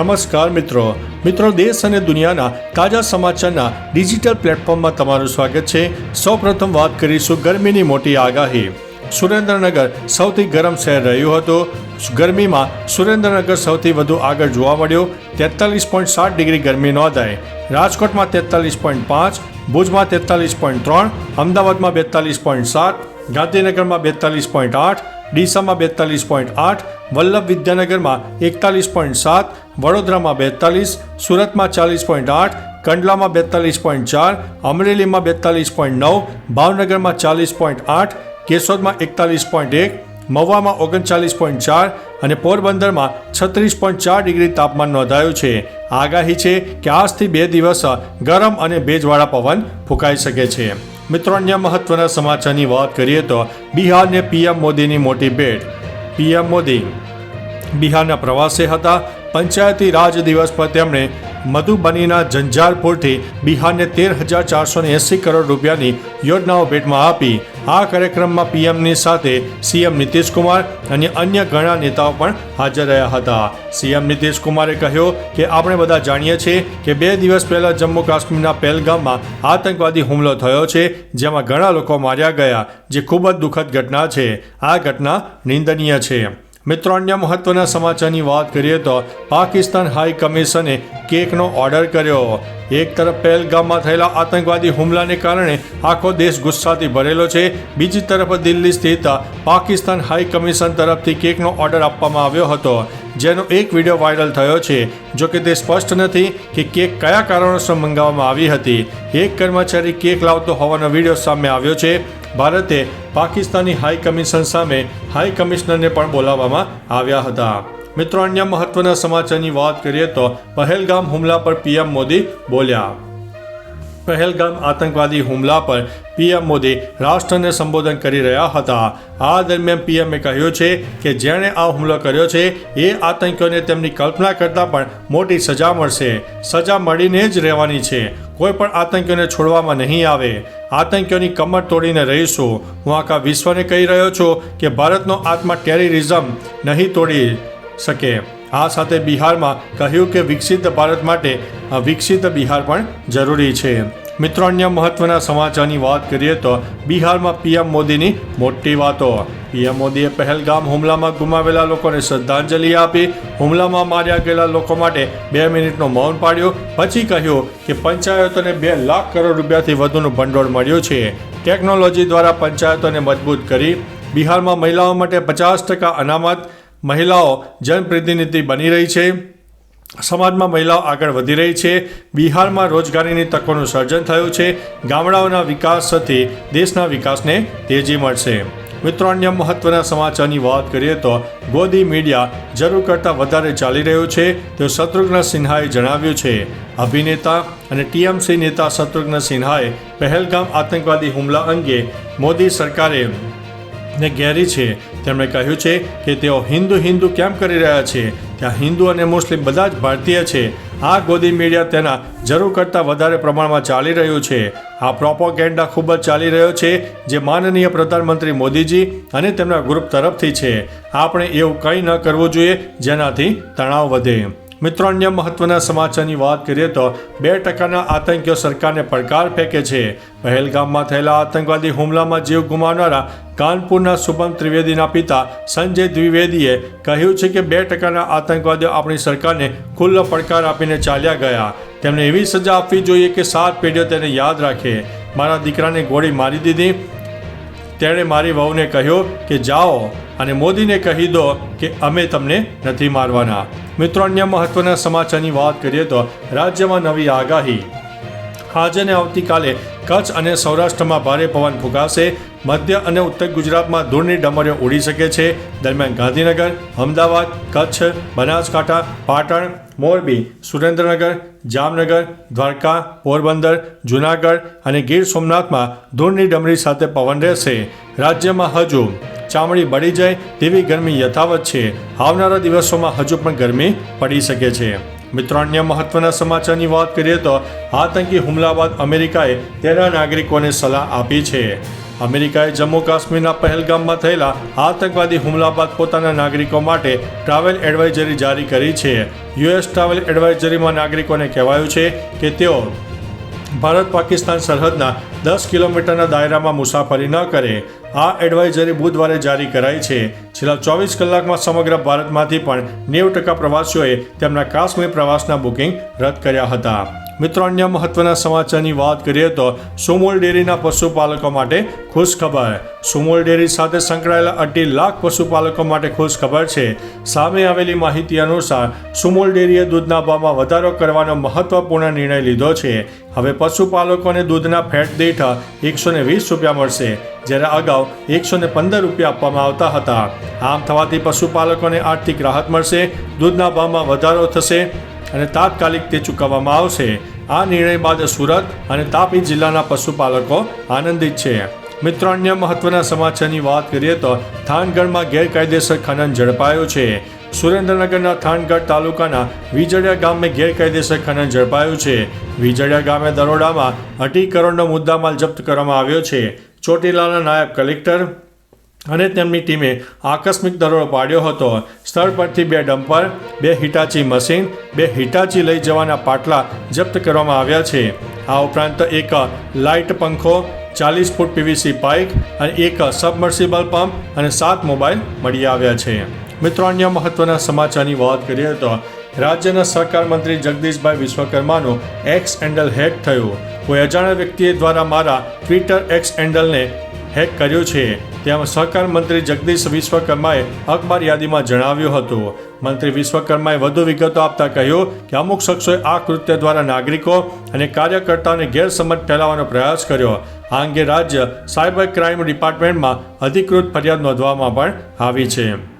નમસ્કાર મિત્રો. મિત્રો, દેશ અને દુનિયાના તાજા સમાચારના ડિજિટલ પ્લેટફોર્મમાં તમારું સ્વાગત છે. સૌપ્રથમ વાત કરીશું ગરમીની મોટી આગાહી. સુરેન્દ્રનગર સૌથી ગરમ શહેર રહ્યું હતું. ગરમીમાં સુરેન્દ્રનગર સૌથી વધુ આગળ જોવા મળ્યો. તેતાલીસ પોઈન્ટ સાત ડિગ્રી ગરમી નોંધાઈ. રાજકોટમાં તેતાલીસ પોઈન્ટ પાંચ, ભુજમાં તેતાલીસ પોઈન્ટ ત્રણ, અમદાવાદમાં બેતાલીસ પોઈન્ટ સાત, ગાંધીનગરમાં બેતાલીસ પોઈન્ટ આઠ, ડીસામાં બેતાલીસ પોઈન્ટ આઠ, વલ્લભ વિદ્યાનગરમાં એકતાલીસ પોઈન્ટ સાત વડોદરામાં બેતાલીસ, સુરતમાં ચાલીસ પોઈન્ટ આઠ, કંડલામાં બેતાલીસ પોઈન્ટ ચાર, અમરેલીમાં બેતાલીસ પોઈન્ટ નવ, ભાવનગરમાં ચાલીસ પોઈન્ટ આઠ, કેશોદમાં એકતાલીસ પોઈન્ટ એક, મહુવામાં ઓગણચાલીસ પોઈન્ટ ચાર અને પોરબંદરમાં છત્રીસ પોઈન્ટ ચાર ડિગ્રી તાપમાન નોંધાયું છે. આગાહી છે કે આજથી બે દિવસ ગરમ અને ભેજવાળા પવન ફૂંકાઈ શકે છે. મિત્રો, અન્ય મહત્વના સમાચારની વાત કરીએ તો બિહારને પીએમ મોદીની મોટી ભેટ. પીએમ મોદી બિહારના પ્રવાસે હતા. પંચાયતી રાજ દિવસ પર તેમણે મધુબનીના ઝંઝારપુરથી બિહારને તેર હજાર ચારસો એંસી કરોડ રૂપિયાની યોજનાઓ ભેટમાં આપી. આ કાર્યક્રમમાં પીએમની સાથે સીએમ કુમાર અને અન્ય ઘણા નેતાઓ પણ હાજર રહ્યા હતા. સીએમ કુમારે કહ્યું કે, આપણે બધા જાણીએ છીએ કે બે દિવસ પહેલા જમ્મુ કાશ્મીરના પહેલગામમાં આતંકવાદી હુમલો થયો છે, જેમાં ઘણા લોકો માર્યા ગયા, જે ખૂબ જ દુઃખદ ઘટના છે. આ ઘટના નિંદનીય છે. મિત્રો, અન્ય મહત્વના સમાચારની વાત કરીએ તો પાકિસ્તાન હાઈ કમિશને કેકનો ઓર્ડર કર્યો. એક તરફ પહેલગામમાં થયેલા આતંકવાદી હુમલાને કારણે આખો દેશ ગુસ્સાથી ભરેલો છે. બીજી તરફ દિલ્હી સ્થિત પાકિસ્તાન હાઈ કમિશન તરફથી કેકનો ઓર્ડર આપવામાં આવ્યો હતો. જેનો એક વીડિયો વાયરલ થયો છે, જો કે તે સ્પષ્ટ નથી કે કેક કયા કારણોસર મંગાવવામાં આવી હતી. એક કર્મચારી કેક લાવતો હોવાનો વીડિયો સામે આવ્યો છે. ભારતે પાકિસ્તાની હાઈ કમિશન સામે હાઈ કમિશનરને પણ બોલાવવામાં આવ્યા હતા. મિત્રો, અન્ય મહત્વના સમાચારની વાત કરીએ તો પહેલગામ હુમલા પર પીએમ મોદી બોલ્યા. પહેલગામ આતંકવાદી હુમલા પર પીએમ મોદી રાષ્ટ્રને સંબોધન કરી રહ્યા હતા. આ દરમિયાન પીએમએ કહ્યું છે કે જેણે આ હુમલો કર્યો છે, એ આતંકીઓને તેમની કલ્પના કરતાં પણ મોટી સજા મળશે. સજા મળીને જ રહેવાની છે. કોઈ પણ આતંકીઓને છોડવામાં નહીં આવે. આતંકીઓની કમર તોડીને રહીશું. હું આખા વિશ્વને કહી રહ્યો છું કે ભારતનો આત્મા ટેરરિઝમ નહીં તોડી શકે. આ સાથે બિહારમાં કહ્યું કે વિકસિત ભારત માટે વિકસિત બિહાર પણ જરૂરી છે. મિત્રો, અન્ય મહત્વના સમાચારની વાત કરીએ તો બિહારમાં પીએમ મોદીની મોટી વાતો. પીએમ મોદીએ પહેલગામ હુમલામાં ગુમાવેલા લોકોને શ્રદ્ધાંજલિ આપી, હુમલામાં માર્યા ગયેલા લોકો માટે બે મિનિટનો મૌન પાડ્યો. પછી કહ્યું કે પંચાયતોને બે લાખ કરોડ રૂપિયાથી વધુનું ભંડોળ મળ્યું છે. ટેકનોલોજી દ્વારા પંચાયતોને મજબૂત કરી, બિહારમાં મહિલાઓ માટે પચાસ ટકા અનામત, મહિલાઓ જનપ્રતિનિધિ બની રહી છે. સમાજમાં મહિલાઓ આગળ વધી રહી છે. બિહારમાં રોજગારીની તકોનું સર્જન થયું છે. ગામડાઓના વિકાસ થકી દેશના વિકાસને તેજી મળશે. મિત્રો, અન્ય મહત્વના સમાચારની વાત કરીએ તો ગોદી મીડિયા જરૂર કરતાં વધારે ચાલી રહ્યું છે. તો શત્રુઘ્ન સિન્હાએ જણાવ્યું છે, અભિનેતા અને ટીએમસી નેતા શત્રુઘ્ન સિન્હાએ પહેલગામ આતંકવાદી હુમલા અંગે મોદી સરકારે ને ઘેરી છે. તેમણે કહ્યું છે કે તેઓ હિન્દુ હિન્દુ કેમ કરી રહ્યા છે? ત્યાં હિન્દુ અને મુસ્લિમ બધા જ ભારતીય છે. આ ગોદી મીડિયા તેના જરૂર કરતાં વધારે પ્રમાણમાં ચાલી રહ્યું છે. આ પ્રોપોગેન્ડા ખૂબ જ ચાલી રહ્યો છે, જે માનનીય પ્રધાનમંત્રી મોદીજી અને તેમના ગ્રુપ તરફથી છે. આપણે એવું કંઈ ન કરવું જોઈએ જેનાથી તણાવ વધે. મિત્રો અન્ય મહત્વના સમાચારની વાત કરીએ તો બે ટકાના આતંકીઓ સરકારને પડકાર ફેંકે છે. પહેલગામમાં થયેલા આતંકવાદી હુમલામાં જીવ ગુમાવનારા કાનપુરના શુભમ ત્રિવેદીના પિતા સંજય દ્વિવેદીએ કહ્યું છે કે બે ટકાના આતંકવાદીઓ આપણી સરકારને ખુલ્લો પડકાર આપીને ચાલ્યા ગયા. તેમને એવી સજા આપવી જોઈએ કે સાત પેઢીઓ તેને યાદ રાખે. મારા દીકરાને ગોળી મારી દીધી. તેણે મારી વહુને કહ્યું કે, જાઓ અને મોદીને કહી દો કે અમે તમને નથી મારવાના. મિત્રો, અન્ય મહત્વના સમાચારની વાત કરીએ તો રાજ્યમાં નવી આગાહી. આજે ને આવતીકાલે કચ્છ અને સૌરાષ્ટ્રમાં ભારે પવન ફૂંકાશે. મધ્ય અને ઉત્તર ગુજરાતમાં ધૂળની ડમરીઓ ઉડી શકે છે. દરમિયાન ગાંધીનગર, અમદાવાદ, કચ્છ, બનાસકાંઠા, પાટણ, મોરબી, સુરેન્દ્રનગર, જામનગર, દ્વારકા, પોરબંદર, જૂનાગઢ અને ગીર સોમનાથમાં ધૂળની ડમરી સાથે પવન રહેશે. રાજ્યમાં હજુ ચામડી બળી જાય તેવી ગરમી યથાવત છે. આવનારા દિવસોમાં હજુ પણ ગરમી પડી શકે છે. મિત્રો, અન્ય મહત્વના સમાચારની વાત કરીએ તો આતંકી હુમલા બાદ અમેરિકાએ તેના નાગરિકોને સલાહ આપી છે. અમેરિકાએ જમ્મુ કાશ્મીરના પહેલગામમાં થયેલા આતંકવાદી હુમલા બાદ પોતાના નાગરિકો માટે ટ્રાવેલ એડવાઇઝરી જારી કરી છે. યુએસ ટ્રાવેલ એડવાઇઝરીમાં નાગરિકોને કહેવાયું છે કે તેઓ ભારત પાકિસ્તાન સરહદના દસ કિલોમીટરના દાયરામાં મુસાફરી ન કરે. આ એડવાઇઝરી બુધવારે જારી કરાઈ છે. છેલ્લા ચોવીસ કલાકમાં સમગ્ર ભારતમાંથી પણ નેવું ટકા પ્રવાસીઓએ તેમના કાશ્મીર પ્રવાસના બુકિંગ રદ કર્યા હતા. મિત્રો, અન્ય મહત્વના સમાચારની વાત કરીએ તો સુમોલ ડેરીના પશુપાલકો માટે ખુશ ખબર. સુમોલ ડેરી સાથે સંકળાયેલા અઢી લાખ પશુપાલકો માટે ખુશ ખબર છે. સામે આવેલી માહિતી અનુસાર, સુમોલ ડેરીએ દૂધના ભાવમાં વધારો કરવાનો મહત્વપૂર્ણ નિર્ણય લીધો છે. હવે પશુપાલકોને દૂધના ફેટ દીઠ એકસો ને વીસ રૂપિયા મળશે, જ્યારે અગાઉ એકસો ને પંદર રૂપિયા આપવામાં આવતા હતા. આમ થવાથી પશુપાલકોને આર્થિક રાહત મળશે, દૂધના ભાવમાં વધારો થશે અને તાત્કાલિક તે ચૂકવવામાં આવશે. આ નિર્ણય બાદ સુરત અને તાપી જિલ્લાના પશુપાલકો આનંદિત છે. મિત્રો, અન્ય મહત્વના સમાચારની વાત કરીએ તો થાનગઢમાં ગેરકાયદેસર ખનન ઝડપાયું છે. સુરેન્દ્રનગરના થાનગઢ તાલુકાના વીજળિયા ગામે ગેરકાયદેસર ખનન ઝડપાયું છે. વીજળિયા ગામે દરોડામાં અઢી કરોડનો મુદ્દામાલ જપ્ત કરવામાં આવ્યો છે. ચોટીલાના નાયબ કલેક્ટર અને તેમની ટીમે આકસ્મિક દરોડો પાડ્યો હતો. સ્થળ પરથી બે ડમ્પર, બે હિટાચી મશીન, બે હિટાચી લઈ જવાના પાટલા જપ્ત કરવામાં આવ્યા છે. આ ઉપરાંત એક લાઇટ પંખો, ચાલીસ ફૂટ પીવીસી પાઇપ અને એક સબમર્સિબલ પંપ અને સાત મોબાઈલ મળી આવ્યા છે. મિત્રો, અન્ય મહત્વના સમાચારની વાત કરીએ તો રાજ્યના સહકાર મંત્રી જગદીશભાઈ વિશ્વકર્માનું એક્સ હેન્ડલ હેક થયું. કોઈ અજાણ્યા વ્યક્તિએ દ્વારા મારા ટ્વિટર એક્સ હેન્ડલને હેક કર્યું છે. તેમ સહકાર મંત્રી જગદીશ વિશ્વકર્માએ અખબાર યાદીમાં જણાવ્યું હતું. મંત્રી વિશ્વકર્માએ વધુ વિગતો આપતા કહ્યું કે અમુક શખ્સોએ આ કૃત્ય દ્વારા નાગરિકો અને કાર્યકર્તાઓને ગેરસમજ ફેલાવવાનો પ્રયાસ કર્યો. આ અંગે રાજ્ય સાયબર ક્રાઇમ ડિપાર્ટમેન્ટમાં અધિકૃત ફરિયાદ નોંધવામાં પણ આવી છે.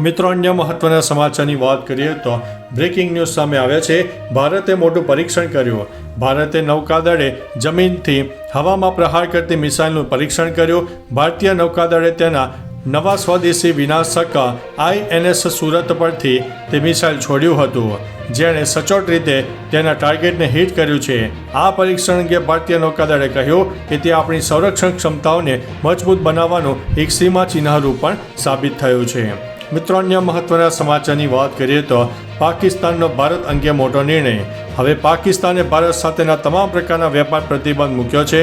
મિત્રો, અન્ય મહત્વના સમાચારની વાત કરીએ તો બ્રેકિંગ ન્યૂઝ સામે આવ્યા છે. ભારતે મોટું પરીક્ષણ કર્યું. ભારતે નૌકાદળે જમીનથી હવામાં પ્રહાર કરતી મિસાઇલનું પરીક્ષણ કર્યું. ભારતીય નૌકાદળે તેના નવા સ્વદેશી વિનાશક આઈએનએસ સુરત પરથી તે મિસાઇલ છોડ્યું હતું. જેણે સચોટ રીતે તેના ટાર્ગેટને હિટ કર્યું છે. આ પરીક્ષણ અંગે ભારતીય નૌકાદળે કહ્યું કે તે આપણી સંરક્ષણ ક્ષમતાઓને મજબૂત બનાવવાનું એક સીમા ચિહ્નરૂપ પણ સાબિત થયું છે. મિત્રો, અન્ય મહત્વના સમાચારની વાત કરીએ તો પાકિસ્તાનનો ભારત અંગે મોટો નિર્ણય. હવે પાકિસ્તાને ભારત સાથેના તમામ પ્રકારના વેપાર પ્રતિબંધ મૂક્યો છે.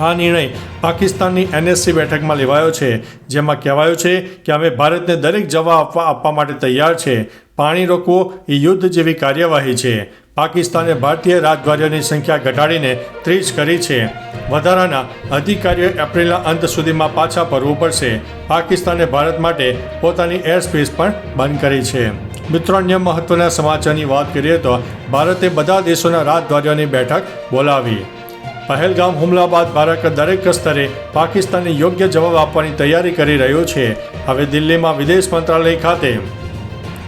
આ નિર્ણય પાકિસ્તાનની એનએસસી બેઠકમાં લેવાયો છે, જેમાં કહેવાયું છે કે અમે ભારતને દરેક જવાબ આપવા આપવા માટે તૈયાર છે. પાણી રોકવું એ યુદ્ધ જેવી કાર્યવાહી છે. પાકિસ્તાને ભારતીય રાજદ્વારીઓની સંખ્યા ઘટાડીને ત્રીસ કરી છે. વધારાના અધિકારીઓ એપ્રિલના અંત સુધીમાં પાછા ફરવું પડશે. પાકિસ્તાને ભારત માટે પોતાની એર સ્પેસ પણ બંધ કરી છે. મિત્રો, અન્ય મહત્વના સમાચારની વાત કરીએ તો ભારતે બધા દેશોના રાજદ્વારીઓની બેઠક બોલાવી. પહેલગામ હુમલા બાદ ભારત દરેક સ્તરે પાકિસ્તાનને યોગ્ય જવાબ આપવાની તૈયારી કરી રહ્યું છે. હવે દિલ્હીમાં વિદેશ મંત્રાલય ખાતે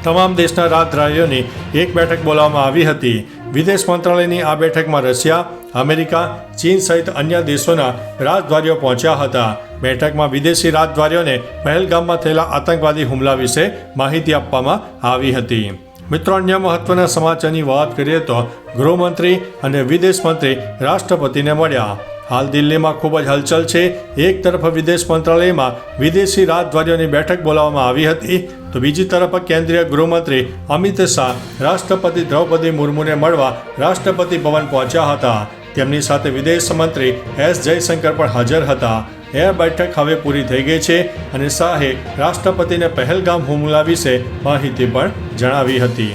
તમામ દેશના રાજદ્વારીઓની એક બેઠક બોલાવવામાં આવી હતી. વિદેશ મંત્રાલયની આ બેઠકમાં રશિયા, અમેરિકા, ચીન સહિત અન્ય દેશોના રાજદ્વારીઓ પહોંચ્યા હતા. બેઠકમાં વિદેશી રાજદ્વારીઓને પહેલગામમાં થયેલા આતંકવાદી હુમલા વિશે માહિતી આપવામાં આવી હતી. મિત્રો, અન્ય મહત્વના સમાચારની વાત કરીએ તો ગૃહમંત્રી અને વિદેશ મંત્રી રાષ્ટ્રપતિને મળ્યા. હાલ દિલ્હીમાં ખૂબ જ હલચલ છે. એક તરફ વિદેશ મંત્રાલયમાં વિદેશી રાજદ્વારીઓની બેઠક બોલાવવામાં આવી હતી. તો બીજી તરફ કેન્દ્રીય ગૃહમંત્રી અમિત શાહ, રાષ્ટ્રપતિ દ્રૌપદી મુર્મુને મળવા રાષ્ટ્રપતિ ભવન પહોંચ્યા હતા. તેમની સાથે વિદેશ મંત્રી એસ જયશંકર પણ હાજર હતા. એ બેઠક હવે પૂરી થઈ ગઈ છે અને શાહે રાષ્ટ્રપતિને પહેલગામ હુમલા વિશે માહિતી પણ જણાવી હતી.